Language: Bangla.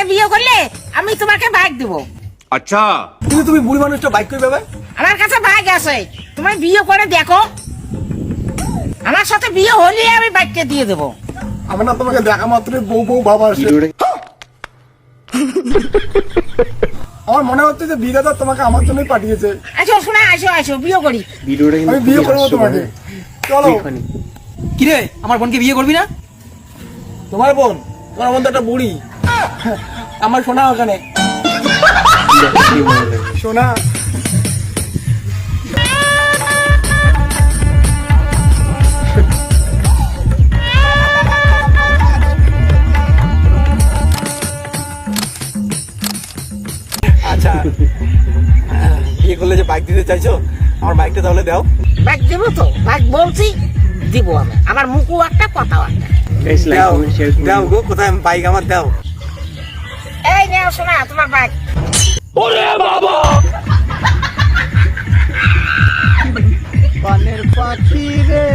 আমাকে বিয়ে করলে আমি তোমাকে বাইক দেবো। আচ্ছা। তুমি তুমি বুড়ি মানুষটা বাইক কই আমার কাছে বাইক আছে। তুমি বিয়ে করে দেখো। আমার সাথে বিয়ে হলে আমি বাইকটা দিয়ে দেবো। আমার না তোমাকে দেখা মাত্র বউ বউ বাবা আসে। আমার মনে হচ্ছে যে বিদাদা তোমাকে আমার জন্যই পাঠিয়েছে। আচ্ছা, আসো শোনা আসো আসো বিয়ে করি। ভিডিওটা কিন্তু আমি বিয়ে করব তোমাকে। চলো। কিরে আমার বোনকে বিয়ে করবি না? তোমার বোন তোমার বোন তো একটা বুড়ি। আমার সোনা ওখানে? সোনা। আচ্ছা বিয়ে করলে যে বাইক দিতে চাইছো আমার বাইকটা তাহলে দাও। বাইক দেবো তো? বাইক বলছি দিব আমি। আমার মুখও একটা কথাও একটা। দাও। দাও গো কোথায় বাইক আমার দাও। তোমার শোনা তোমার বাইক পানের পাখি রে।